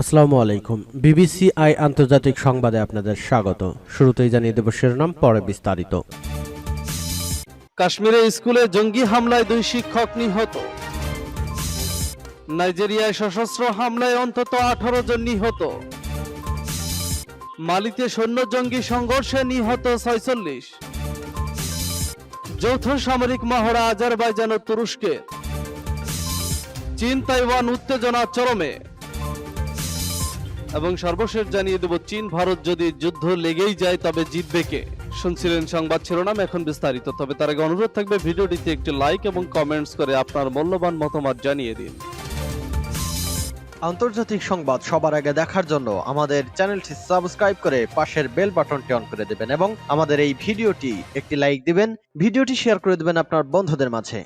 আসসালামু আলাইকুম। BBC I আন্তর্জাতিক সংবাদে আপনাদের স্বাগত। শুরুতেই জানিয়ে দেব শিরোনাম, পরে বিস্তারিত। কাশ্মীরে স্কুলে জঙ্গি হামলায় দুই শিক্ষক নিহত। নাইজেরিয়ায় সশস্ত্র হামলায় অন্তত আঠারো জন নিহত। মালিতে সৈন্য জঙ্গি সংঘর্ষে নিহত ছয়চল্লিশ। যৌথ সামরিক মহড়া আজারবাইজান ও তুরস্কে। চীন, তাইওয়ান উত্তেজনা চরমে। এবং সর্বশেষ জানিয়ে দেব, চীন, ভারত যদি যুদ্ধ লেগেই যায়, তবে জিতবে কে? শুনছিলেন সংবাদ শিরোনাম, এখন বিস্তারিত। তবে তার আগে অনুরোধ থাকবে, ভিডিওটিতে একটি লাইক এবং কমেন্টস করে আপনার মূল্যবান মতামত জানিয়ে দিন। আন্তর্জাতিক সংবাদ সবার আগে দেখার জন্য আমাদের চ্যানেলটি সাবস্ক্রাইব করে পাশের বেল বাটনটি অন করে দেবেন এবং আমাদের এই ভিডিওটি একটি লাইক দিবেন, ভিডিওটি শেয়ার করে দেবেন আপনার বন্ধুদের মাঝে।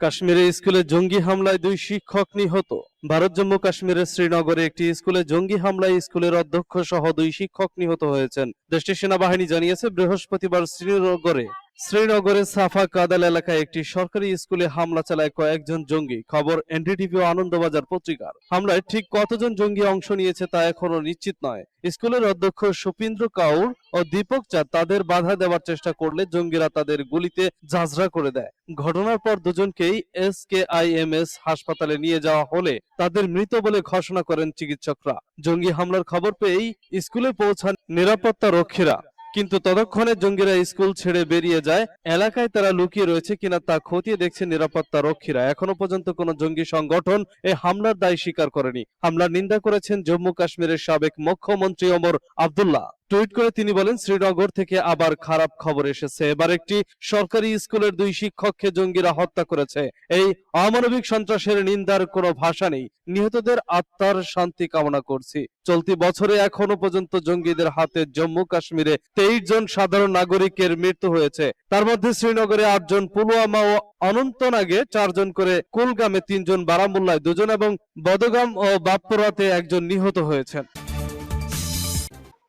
কাশ্মীরে স্কুলে জঙ্গি হামলায় দুই শিক্ষক নিহত। ভারত, জম্মু, কাশ্মীরের শ্রীনগরে একটি স্কুলে জঙ্গি হামলায় স্কুলের অধ্যক্ষ সহ দুই শিক্ষক নিহত হয়েছেন। দেশটির সেনাবাহিনী জানিয়েছে, বৃহস্পতিবার শ্রীনগরে শ্রীনগরের সাফা কাদাল এলাকায় একটি সরকারি স্কুলে হামলা চালায় কয়েকজন জঙ্গি। খবর এনডিটিভি আনন্দবাজার পত্রিকার। হামলায় ঠিক কতজন জঙ্গি অংশ নিয়েছে তা এখনও নিশ্চিত নয়। স্কুলের অধ্যক্ষ সুপিন্দ্র কাউর ও দীপক চাঁদ তাদের বাধা দেওয়ার চেষ্টা করলে জঙ্গিরা তাদের গুলিতে ঝাঁঝরা করে দেয়। ঘটনার পর দুজনকেই S K I M S হাসপাতালে নিয়ে যাওয়া হলে তাদের মৃত বলে ঘোষণা করেন চিকিৎসকরা। জঙ্গি হামলার খবর পেয়েই স্কুলে পৌঁছান নিরাপত্তা রক্ষীরা। কিন্তু ততক্ষণে জঙ্গিরা স্কুল ছেড়ে বেরিয়ে যায়। এলাকায় তারা লুকিয়ে রয়েছে কিনা তা খতিয়ে দেখছে নিরাপত্তা রক্ষীরা। এখনও পর্যন্ত কোনো জঙ্গি সংগঠন এ হামলার দায় স্বীকার করেনি। হামলার নিন্দা করেছেন জম্মু কাশ্মীরের সাবেক মুখ্যমন্ত্রী ওমর আবদুল্লাহ। টুইট করে তিনি বলেন, শ্রীনগর থেকে আবার খারাপ খবর এসেছে। এবার একটি সরকারি স্কুলের দুই শিক্ষককে জঙ্গিরা হত্যা করেছে। এই অমানবিক সন্ত্রাসের নিন্দার কোনো ভাষা নেই। নিহতদের আত্মার শান্তি কামনা করছি। চলতি বছরে এখনও পর্যন্ত জঙ্গিদের হাতে জম্মু কাশ্মীরে তেইশ জন সাধারণ নাগরিকের মৃত্যু হয়েছে। তার মধ্যে শ্রীনগরে আটজন পুলওয়ামা ও অনন্তনাগে চারজন করে, কুলগামে তিনজন বারামুল্লায় দুজন এবং বদগাম ও বাপ্পুরাতে একজন নিহত হয়েছেন।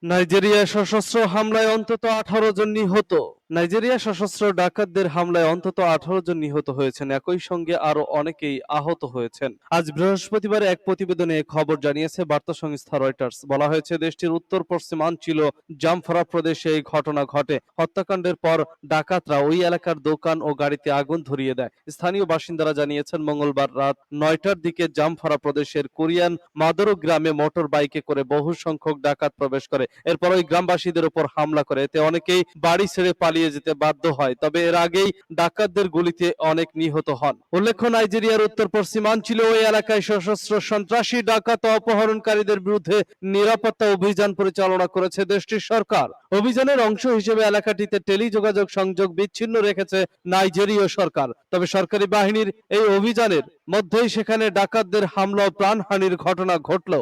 নাইজেরিয়া সশস্ত্র হামলায় অন্তত আঠারো জন নিহত। নাইজেরিয়া সশস্ত্র ডাকাতদের হামলায় অন্তত আঠারো জন নিহত হয়েছেন। একই সঙ্গে আরও অনেকেই আহত হয়েছেন। আজ বৃহস্পতিবার এক প্রতিবেদনে খবর জানিয়েছে, বার্তা সংস্থা রয়টার্স। বলা হয়েছে, দেশটির উত্তর পশ্চিমাঞ্চল জামফরা প্রদেশে এই ঘটনা ঘটে। হত্যাকাণ্ডের পর ডাকাতরা ওই এলাকার দোকান ও গাড়িতে আগুন ধরিয়ে দেয়। স্থানীয় বাসিন্দারা জানিয়েছেন, মঙ্গলবার রাত নয়টার দিকে জামফরা প্রদেশের কোরিয়ান মাদরো গ্রামে মোটর বাইকে করে বহু সংখ্যক ডাকাত প্রবেশ করে। এরপর ওই গ্রামবাসীদের উপর হামলা করে। এতে অনেকেই বাড়ি ছেড়ে পালিয়ে যেতে বাধ্য হয়, তবে এর আগেই ডাকাতদের গুলিতে অনেক নিহত হন। উল্লেখ্য, নাইজেরিয়ার উত্তর পশ্চিমাঞ্চলে ওই এলাকায় সশস্ত্র সন্ত্রাসী, ডাকাত অপহরণকারীদের বিরুদ্ধে নিরাপত্তা অভিযান পরিচালনা করেছে দেশটির সরকার। অভিযানের অংশ হিসেবে এলাকাটিতে টেলিযোগাযোগ সংযোগ বিচ্ছিন্ন রেখেছে নাইজেরীয় সরকার। তবে সরকারি বাহিনীর এই অভিযানের মধ্যেই সেখানে ডাকাতদের হামলা ও প্রাণহানির ঘটনা ঘটল।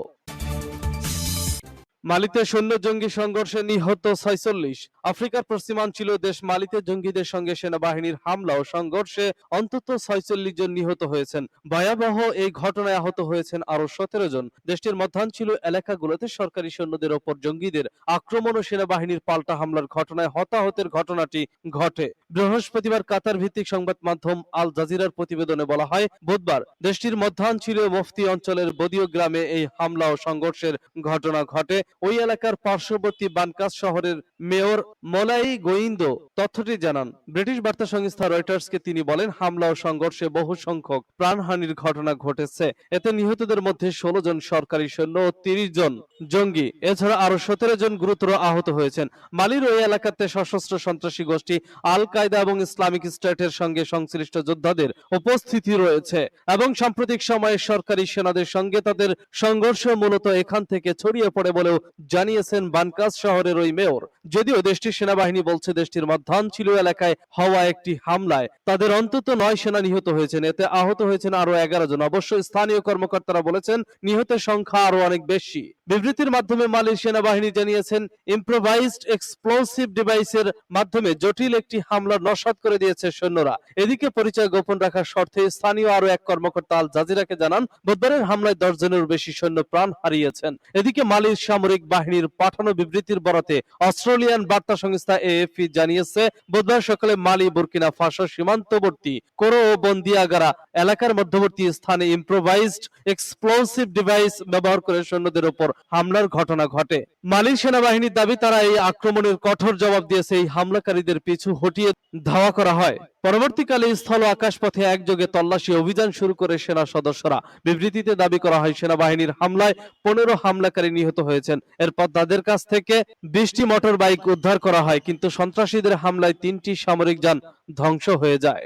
মালিতে সৈন্য জঙ্গি সংঘর্ষে নিহত ছয়চল্লিশ। আফ্রিকার পশ্চিমাঞ্চল দেশ মালিতে জঙ্গিদের সঙ্গে সেনাবাহিনীর হামলা ও সংঘর্ষে অন্তত ছয়চল্লিশ জন নিহত হয়েছেন। ভয়াবহ এই ঘটনায় আহত হয়েছেন আরও সতেরো জন। দেশটির মধ্যাঞ্চল এলাকাগুলোতে সরকারি সৈন্যদের ওপর জঙ্গিদের আক্রমণ ও সেনাবাহিনীর পাল্টা হামলার ঘটনায় হতাহতের ঘটনাটি ঘটে। বৃহস্পতিবার কাতার ভিত্তিক সংবাদ মাধ্যম আল জাজিরার প্রতিবেদনে বলা হয়, বুধবার দেশটির মধ্যাঞ্চলীয় মুফতি অঞ্চলের বদীয় গ্রামে এই হামলা ও সংঘর্ষের ঘটনা ঘটে। ওই এলাকার পার্শ্ববর্তী বানকাস শহরের মেয়র মোলাই গোইন্দ তথ্যটি জানান, ব্রিটিশ বার্তা সংস্থা রয়টার্সকে তিনি বলেন, হামলা ও সংঘর্ষে বহু সংখ্যক প্রাণহানির ঘটনা ঘটেছে। এতে নিহতদের মধ্যে ষোলো জন সরকারি সৈন্য ও তিরিশ জন জঙ্গি। এছাড়া আরও সতেরো জন গুরুতর আহত হয়েছেন। মালির ওই এলাকাতে সশস্ত্র সন্ত্রাসী গোষ্ঠী আল কায়দা এবং ইসলামিক স্টেটের সঙ্গে সংশ্লিষ্ট যোদ্ধাদের উপস্থিতি রয়েছে এবং সাম্প্রতিক সময়ে সরকারি সেনাদের সঙ্গে তাদের সংঘর্ষ মূলত এখান থেকে ছড়িয়ে পড়ে বলেও জানিয়েছেন বানকাস শহরের ওই মেয়র। যদিও দেশটির সেনাবাহিনী বলছে দেশটির মধ্যাঞ্চলীয় এলাকায় হওয়া একটি হামলায় তাদের অন্তত নয় সেনা নিহত হয়েছেন। এতে আহত হয়েছেন আরও এগারো জন। অবশ্য স্থানীয় কর্মকর্তারা বলেছেন, নিহতের সংখ্যা আরও অনেক বেশি। বিবৃতির মাধ্যমে মালি সেনাবাহিনী জানিয়েছেন ইম্প্রোভাইজড এক্সপ্লোসিভ ডিভাইসের মাধ্যমে জটিল একটি হামলা নস্বাত করে দিয়েছে সৈন্যরা। এদিকে পরিচয় গোপন রাখার শর্তে স্থানীয় আরও এক কর্মকর্তা আল জাজিরাকে জানান, বুধবারের হামলায় দশ জনেরও বেশি সৈন্য প্রাণ হারিয়েছেন। এদিকে মালির সামরিক বাহিনীর পাঠানো বিবৃতির বরাতে অস্ট্রেলিয়ান বার্তা সংস্থা এএফপি জানিয়েছে, বুধবার সকালে মালি, বুরকিনা ফাসো সীমান্তবর্তী কোরো ও বন্দিয়াগারা এলাকার মধ্যবর্তী স্থানে ইম্প্রোভাইজড এক্সপ্লোসিভ ডিভাইস ব্যবহার করে সৈন্যদের উপর হামলার ঘটনা ঘটে। মালির সেনাবাহিনীর দাবি, তারা এই আক্রমণের কঠোর জবাব দিয়েছে এই হামলাকারীদের পিছু হটিয়ে ধাওয়া করা হয়। পরবর্তীকালে স্থল আকাশপথে একযোগে তল্লাশি অভিযান শুরু করে সেনা সদস্যরা। বিবৃতিতে দাবি করা হয়, সেনাবাহিনীর হামলায় পনেরো হামলাকারী নিহত হয়েছেন। এরপর তাদের কাছ থেকে বিশটি মোটর বাইক উদ্ধার করা হয়, কিন্তু সন্ত্রাসীদের হামলায় তিনটি সামরিক যান ধ্বংস হয়ে যায়।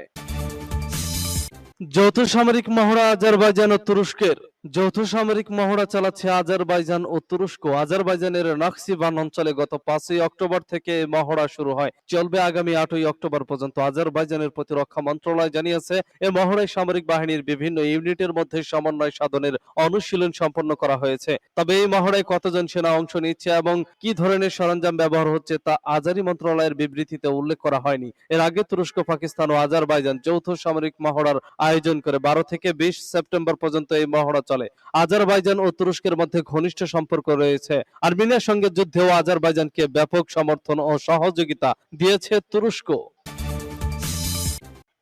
যৌথ সামরিক মহড়া আজারবাইজান ও তুরস্কের যৌথ সামরিক মহড়া চালাচ্ছে আজারবাইজান ও তুরস্ক। আজারবাইজানের নাকসিবান অঞ্চলে গত পাঁচই অক্টোবর থেকে মহড়া শুরু হয়। চলবে আগামী আটই অক্টোবর পর্যন্ত, আজারবাইজানের প্রতিরক্ষা মন্ত্রণালয় জানিয়েছে। এ মহড়ায় সামরিক বাহিনীর বিভিন্ন ইউনিটের মধ্যে সমন্বয় সাধনের অনুশীলন সম্পন্ন করা হয়েছে। তবে এই মহড়ায় কতজন সেনা অংশ নিচ্ছে এবং কি ধরনের সরঞ্জাম ব্যবহার হচ্ছে তা আজারি মন্ত্রণালয়ের বিবৃতিতে উল্লেখ করা হয়নি। এর আগে তুরস্ক, পাকিস্তান ও আজারবাইজান যৌথ সামরিক মহড়ার আয়োজন করে বারো থেকে বিশ সেপ্টেম্বর পর্যন্ত এই মহড়া চলে আজারবাইজান ও তুরস্কের মধ্যে ঘনিষ্ঠ সম্পর্ক রয়েছে। আর্মেনিয়ার সঙ্গে যুদ্ধেও আজারবাইজানকে ব্যাপক সমর্থন ও সহযোগিতা দিয়েছে তুরস্ক।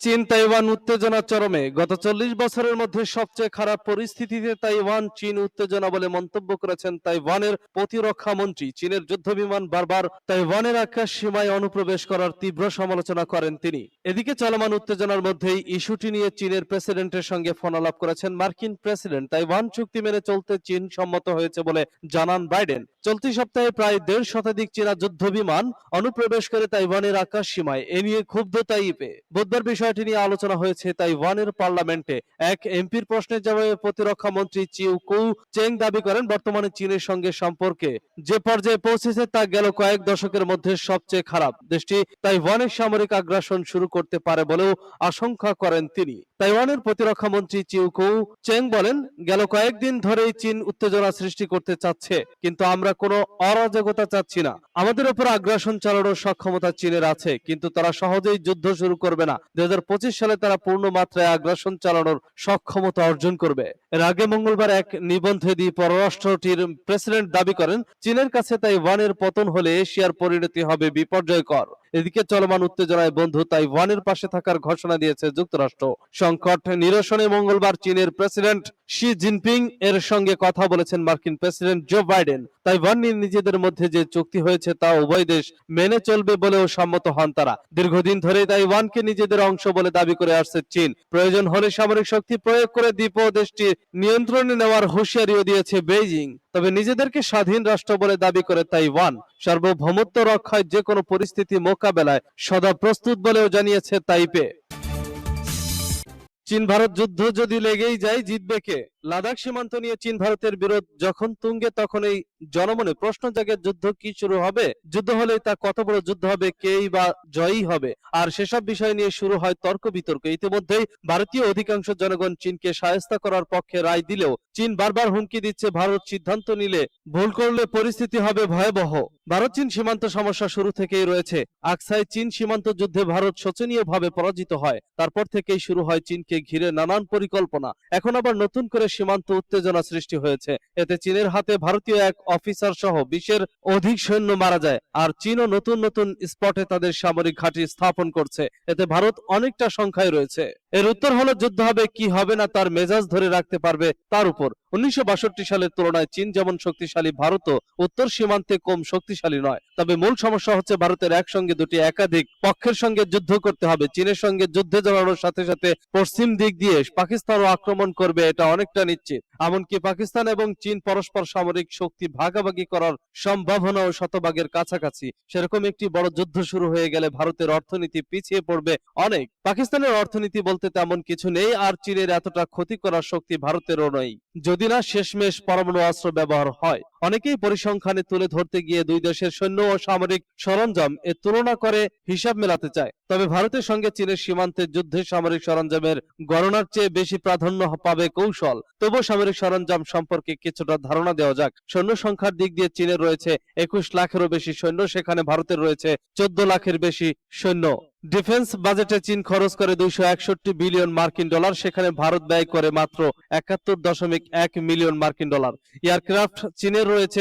চীন তাইওয়ান উত্তেজনা চরমে। গত চল্লিশ বছরের মধ্যে সবচেয়ে খারাপ পরিস্থিতিতে তাইওয়ান চীন উত্তেজনা বলে মন্তব্য করেছেন তাইওয়ানের প্রতিরক্ষা মন্ত্রী। চীনের যুদ্ধ বিমান বারবার তাইওয়ানের আকাশ সীমায় অনুপ্রবেশ করার তীব্র সমালোচনা করেন তিনি। এদিকে চলমান উত্তেজনার মধ্যেই ইস্যুটি নিয়ে চীনের প্রেসিডেন্টের সঙ্গে ফোন আলাপ করেছেন মার্কিন প্রেসিডেন্ট। তাইওয়ান চুক্তি মেনে চলতে চীন সম্মত হয়েছে বলে জানান বাইডেন। চলতি সপ্তাহে প্রায় দেড় শতাধিক চীনা যুদ্ধ বিমান অনুপ্রবেশ করে তাইওয়ানের আকাশ সীমায়। এ নিয়ে ক্ষুব্ধ তাইপে। বুধবার বিষয়টি নিয়ে আলোচনা হয়েছে তাইওয়ানের পার্লামেন্টে। এক এমপির প্রশ্নের জবাবে প্রতিরক্ষা মন্ত্রী চিউ কৌ চেং দাবি করেন বর্তমানে চীনের সঙ্গে সম্পর্কে। যে পর্যায়ে পৌঁছেছে তা গেল কয়েক দশকের মধ্যে সবচেয়ে খারাপ। দেশটি তাইওয়ানের সামরিক আগ্রাসন শুরু করতে পারে বলেও আশঙ্কা করেন তিনি। তাইওয়ানের প্রতিরক্ষা মন্ত্রী চিউ কৌ চেং বলেন, গেল কয়েকদিন ধরেই চীন উত্তেজনা সৃষ্টি করতে চাচ্ছে, কিন্তু আমরা কোনো অরাজকতা চাচ্ছি না। আমাদের উপর আগ্রাসন চালানোর সক্ষমতা চীনের আছে, কিন্তু তারা সহজেই যুদ্ধ শুরু করবে না। দুই হাজার পঁচিশ সালে তারা পূর্ণ মাত্রায় আগ্রাসন চালানোর সক্ষমতা অর্জন করবে। এর আগে মঙ্গলবার এক নিবন্ধে দিয়ে পররাষ্ট্রটির প্রেসিডেন্ট দাবি করেন, চীনের কাছে তাইওয়ানের পতন হলে এশিয়ার পরিণতি হবে বিপর্যয়কর। এদিকে চলমান উত্তেজনায় বন্ধু তাইওয়ানের পাশে থাকার ঘোষণা দিয়েছে যুক্তরাষ্ট্র। সংকট, নিরসনে মঙ্গলবার চীনের প্রেসিডেন্ট শি জিনপিং এর সঙ্গে কথা বলেছেন মার্কিন প্রেসিডেন্ট জো বাইডেন। তাইওয়ান নিয়ে নিজেদের মধ্যে যে চুক্তি হয়েছে তা উভয় দেশ মেনে চলবে বলেও সম্মত হন তারা। দীর্ঘদিন ধরে তাইওয়ানকে নিজেদের অংশ বলে দাবি করে আসছে চীন। প্রয়োজন হলে সামরিক শক্তি প্রয়োগ করে দ্বীপ দেশটি নিয়ন্ত্রণে নেওয়ার হুঁশিয়ারিও দিয়েছে বেইজিং। তবে নিজেদেরকে স্বাধীন রাষ্ট্র বলে দাবি করে তাইওয়ান। সার্বভৌমত্ব রক্ষায় যে কোনো পরিস্থিতি মোকাবেলায় সদা প্রস্তুত বলেও জানিয়েছে তাইপে। চীন ভারত যুদ্ধ যদি লেগেই যায়, জিতবে কে? লাদাখ সীমান্ত নিয়ে চীন ভারতের বিরোধ যখন তুঙ্গে তখন এই জনমনে প্রশ্ন জাগে, যুদ্ধ কি শুরু হবে? যুদ্ধ হলে তা কত বড় যুদ্ধ হবে? কেই বা জয়ী হবে? আর সেসব বিষয় নিয়ে শুরু হয় তর্ক বিতর্ক। ইতিমধ্যেই ভারতীয় অধিকাংশ জনগণ চীনকে সায়স্তা করার পক্ষে রায় দিলেও চীন বারবার হুমকি দিচ্ছে, ভারত সিদ্ধান্ত নিলে ভুল করলে পরিস্থিতি হবে ভয়াবহ। ভারত চীন সীমান্ত সমস্যা শুরু থেকেই রয়েছে। আকসাই চীন সীমান্ত যুদ্ধে ভারত শোচনীয়ভাবে পরাজিত হয়। তারপর থেকেই শুরু হয় চীনকে ঘিরে নানান পরিকল্পনা। এখন আবার নতুন করে সীমান্ত উত্তেজনা সৃষ্টি হয়েছে। এতে চীনের হাতে ভারতীয় এক অফিসার সহ বিশ্বের অধিক সৈন্য মারা যায় আর চীনও নতুন নতুন স্পটে তাদের সামরিক ঘাঁটি স্থাপন করছে। এতে ভারত অনেকটা সংখ্যায় রয়েছে। এর উত্তর হলো, যুদ্ধ হবে, কি হবে না তার মেজাজ ধরে রাখতে পারবে তার উপর। উনিশশো সালের তুলনায় চীন যেমন শক্তিশালী ভারতও উত্তর সীমান্তে কম শক্তিশালী নয়। তবে মূল সমস্যা হচ্ছে ভারতের একসঙ্গে দুটি একাধিক পক্ষের সঙ্গে যুদ্ধ করতে হবে। চীনের সঙ্গে যুদ্ধে জড়ানোর সাথে সাথে পশ্চিম দিক দিয়ে পাকিস্তানও আক্রমণ করবে, এটা অনেকটা নিশ্চিত। এমনকি পাকিস্তান এবং চীন পরস্পর সামরিক শক্তি ভাগাভাগি করার সম্ভাবনাও শতভাগের কাছাকাছি। সেরকম একটি বড় যুদ্ধ শুরু হয়ে গেলে ভারতের অর্থনীতি পিছিয়ে পড়বে অনেক। পাকিস্তানের অর্থনীতি বলতে বলতে তেমন কিছু নেই আর চীনের এতটা ক্ষতি করার শক্তি ভারতেরও নেই। যদি না শেষমেশ পরমাণু অস্ত্র ব্যবহার হয়, অনেকেই পরিসংখ্যানে তুলে ধরতে গিয়ে দুই দেশের সৈন্য ও সামরিক সরঞ্জাম এর তুলনা করে হিসাব মেলাতে চায়। তবে ভারতের সঙ্গে চীনের সীমান্তে যুদ্ধে সামরিক সরঞ্জামের গণনার চেয়ে বেশি প্রাধান্য পাবে কৌশল। তবু সামরিক সরঞ্জাম সম্পর্কে কিছুটা ধারণা দেওয়া যাক। সৈন্য সংখ্যার দিক দিয়ে চীনের রয়েছে একুশ লাখেরও বেশি সৈন্য, সেখানে ভারতের রয়েছে চোদ্দ লাখের বেশি সৈন্য। ডিফেন্স বাজেটে চীন খরচ করে দুইশো একষট্টি বিলিয়ন মার্কিন ডলার, সেখানে ভারত ব্যয় করে মাত্র একাত্তর দশমিক এক মিলিয়ন মার্কিন ডলার। এয়ারক্রাফট চীনের রয়েছে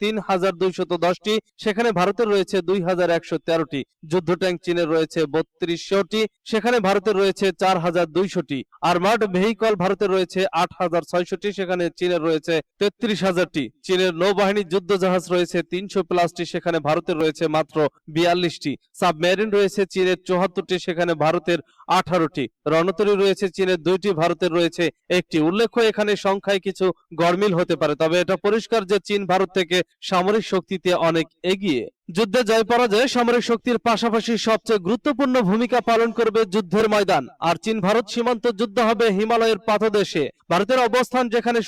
তিন হাজার দুইশত দশটি, সেখানে ভারতের রয়েছে দুই হাজার একশো তেরোটি। যুদ্ধ ট্যাঙ্ক চীনের রয়েছে বত্রিশশোটি, সেখানে ভারতের রয়েছে চার হাজার দুইশোটি। আর্মার্ড ভেহিকল ভারতের রয়েছে আট হাজার ছয়শটি, সেখানে চীনের রয়েছে তেত্রিশ হাজারটি। চীনের নৌবাহিনীর যুদ্ধ জাহাজ রয়েছে তিনশো প্লাসটি, সেখানে ভারতের রয়েছে মাত্র বিয়াল্লিশটি। সাবমেরিন রয়েছে চীনের চুয়াত্তরটি, সেখানে ভারতের আঠারোটি। রণতরী রয়েছে চীনের দুইটি, ভারতের রয়েছে একটি। উল্লেখ্য, এখানে সংখ্যায় কিছু গরমিল হতে পারে, তবে এটা পরিষ্কার যে চীন ভারত থেকে সামরিক শক্তিতে অনেক এগিয়ে যুদ্ধে জয় পরাজয় সামরিক শক্তির পাশাপাশি সবচেয়ে গুরুত্বপূর্ণ ভূমিকা পালন করবে যুদ্ধের ময়দান। আর চীন ভারত সীমান্ত যুদ্ধ হবে হিমালয়ের পাদদেশে। ভারতের অবস্থান যেখানে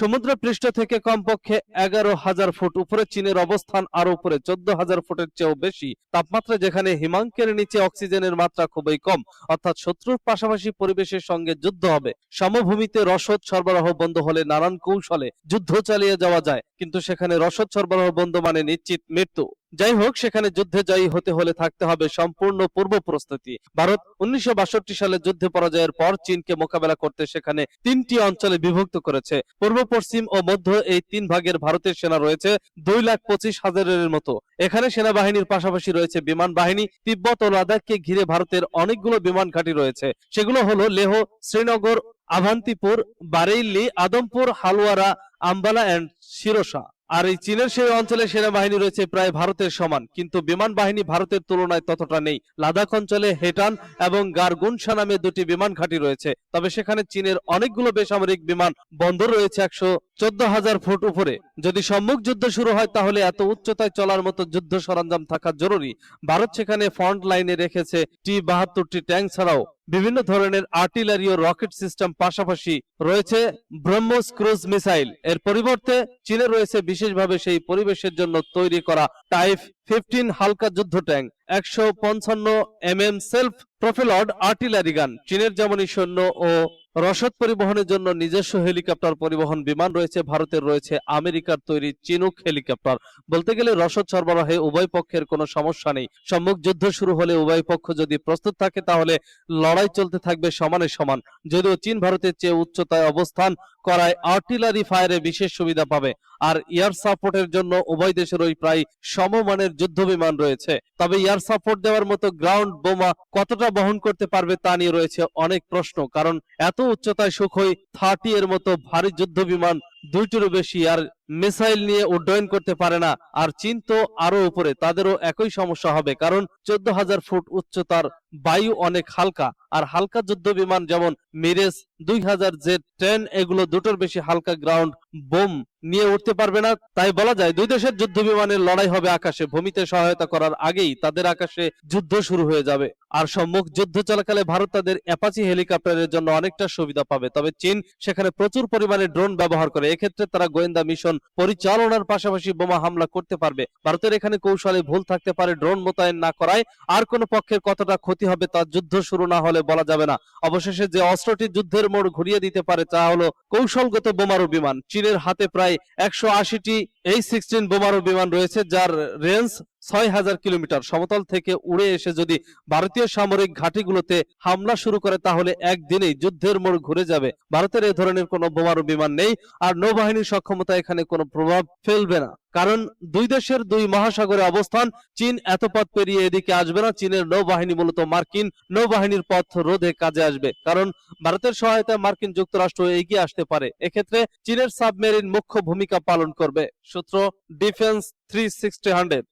সমুদ্র পৃষ্ঠ থেকে কমপক্ষে এগারো হাজার ফুট উপরে, চীনের অবস্থান আরও উপরে চোদ্দ হাজার ফুটের চেয়েও বেশি। তাপমাত্রা যেখানে হিমাঙ্কের নিচে অক্সিজেনের মাত্রা খুবই কম, অর্থাৎ শত্রুর পাশাপাশি পরিবেশের সঙ্গে যুদ্ধ হবে। সমভূমিতে রসদ সরবরাহ বন্ধ হলে নানান কৌশলে যুদ্ধ চালিয়ে যাওয়া যায়, কিন্তু সেখানে রসদ সরবরাহ বন্ধ মানে নিশ্চিত মৃত্যু। যাই হোক সেখানে যুদ্ধে জয়ী হতে হলে থাকতে হবে সম্পূর্ণ পূর্ব প্রস্তুতি। ভারত উনিশশো সালে যুদ্ধে পরাজয়ের পর চীনকে মোকাবেলা করতে সেখানে তিনটি অঞ্চলে বিভক্ত করেছে। পূর্ব, পশ্চিম ও মধ্য এই তিন ভাগের ভারতের সেনা রয়েছে দুই লাখ পঁচিশ হাজারের মতো। এখানে সেনাবাহিনীর পাশাপাশি রয়েছে বিমান বাহিনী, তিব্বত ও লাদাখকে ঘিরে ভারতের অনেকগুলো বিমান ঘাঁটি রয়েছে। সেগুলো হলো লেহ, শ্রীনগর, আভান্তিপুর, বারেইলি, আদমপুর, হালুয়ারা, আম্বালা এন্ড শিরোসা। আর এই চীনের সেই অঞ্চলে সেনাবাহিনী রয়েছে প্রায় ভারতের সমান। কিন্তু বিমান বাহিনী ভারতের তুলনায় ততটা নেই। লাদাখ অঞ্চলে হেটান এবং গার্গুনসা নামে দুটি বিমান ঘাঁটি রয়েছে। তবে সেখানে চীনের অনেকগুলো বেসামরিক বিমান বন্দর রয়েছে একশো চোদ্দ হাজার ফুট উপরে। যদি সম্মুখ যুদ্ধ শুরু হয়, তাহলে এত উচ্চতায় চলার মতো যুদ্ধ সরঞ্জাম থাকা জরুরি। ভারত সেখানে ফ্রন্ট লাইনে রেখেছে টি বাহাত্তরটি ট্যাঙ্ক ছাড়াও বিভিন্ন ধরনের আর্টিলারি ও রকেট সিস্টেম পাশাপাশি রয়েছে ব্রহ্মোস ক্রুজ মিসাইল। এর পরিবর্তে চীনে রয়েছে বিশেষভাবে সেই পরিবেশের জন্য তৈরি করা টাইপ ফিফটিন হালকা যুদ্ধ ট্যাঙ্ক, একশো পঞ্চান্ন M M self propelled artillery gun. চীনের যেমনই সৈন্য ও রসদ পরিবহনের জন্য নিজস্ব হেলিকপ্টার পরিবহন বিমান রয়েছে, ভারতের রয়েছে, আমেরিকার তৈরি চিনুক হেলিকপ্টার। বলতে গেলে রসদ সরবরাহে উভয় পক্ষের কোনো সমস্যা নেই। সম্মুখ যুদ্ধ শুরু হলে উভয় পক্ষ যদি প্রস্তুত থাকে, তাহলে লড়াই চলতে থাকবে সমানে সমান। যদিও চীন ভারতের চেয়ে উচ্চতায় অবস্থান করায় আর্টিলারি ফায়ারে বিশেষ সুবিধা পাবে। আর এয়ার সাপোর্টের জন্য উভয় দেশের ওই প্রায় সমমানের যুদ্ধ বিমান রয়েছে। তবে এয়ার সাপোর্ট দেওয়ার মতো গ্রাউন্ড বোমা কতটা বহন করতে পারবে তা নিয়ে রয়েছে অনেক প্রশ্ন। কারণ এত উচ্চতায় সুখই থার্টি এর মতো ভারী যুদ্ধ বিমান দুইটিরও বেশি, আর মিসাইল নিয়ে উড্ডয়ন করতে পারে না। আর চীন তো আরও উপরে, তাদেরও একই সমস্যা হবে, কারণ চোদ্দ হাজার ফুট উচ্চতার বায়ু অনেক হালকা, আর হালকা যুদ্ধ বিমান যেমন মিরেজ দুই হাজার জেড টেন, এগুলো দুটোর বেশি হালকা গ্রাউন্ড বোম নিয়ে উঠতে পারবে না। তাই বলা যায়, দুই দেশের যুদ্ধ বিমানের লড়াই হবে আকাশে, ভূমিতে সহায়তা করার আগেই তাদের আকাশে যুদ্ধ শুরু হয়ে যাবে। আর সম্মুখ যুদ্ধ চলাকালে ভারত তাদের অ্যাপাচি হেলিকপ্টারের জন্য অনেকটা সুবিধা পাবে, তবে চীন সেখানে প্রচুর পরিমাণে ড্রোন ব্যবহার করে, এক্ষেত্রে তারা গোয়েন্দা মিশন পরিচালনার পাশাপাশি বোমা হামলা করতে পারবে। ভারতের এখানে কৌশলে ভুল থাকতে পারে, ড্রোন মোতায়েন না করায় আর কোন পক্ষের কতটা ক্ষতি হবে তা যুদ্ধ শুরু না হলে বলা যাবে না। অবশেষে যে অস্ত্রটি যুদ্ধের মোড় ঘুরিয়ে দিতে পারে তা হলো কৌশলগত বোমারু বিমান। চীনের হাতে প্রায় একশো আশিটি এই সিক্সটিন বোমারু বিমান রয়েছে, যার রেঞ্জ ছয় হাজার কিলোমিটার সমতল থেকে উড়ে এসে যদি ভারতীয় সামরিক ঘাঁটিগুলোতে হামলা শুরু করে, তাহলে একদিনেই যুদ্ধের মোড় ঘুরে যাবে। ভারতের এই ধরনের কোনো বোমারু বিমান নেই, আর নৌবাহিনীর সক্ষমতা এখানে কোনো প্রভাব ফেলবে না। কারণ দুই দেশের দুই মহাসাগরে অবস্থান, চীন এত পথ পেরিয়ে এদিকে আসবে না। চীনের নৌবাহিনী মূলত মার্কিন নৌবাহিনীর পথ রোধে কাজে আসবে। কারণ ভারতের সহায়তায় মার্কিন যুক্তরাষ্ট্র এগিয়ে আসতে পারে। এক্ষেত্রে চীনের সাবমেরিন মুখ্য ভূমিকা পালন করবে। সূত্র ডিফেন্স থ্রি সিক্সটি হান্ড্রেড।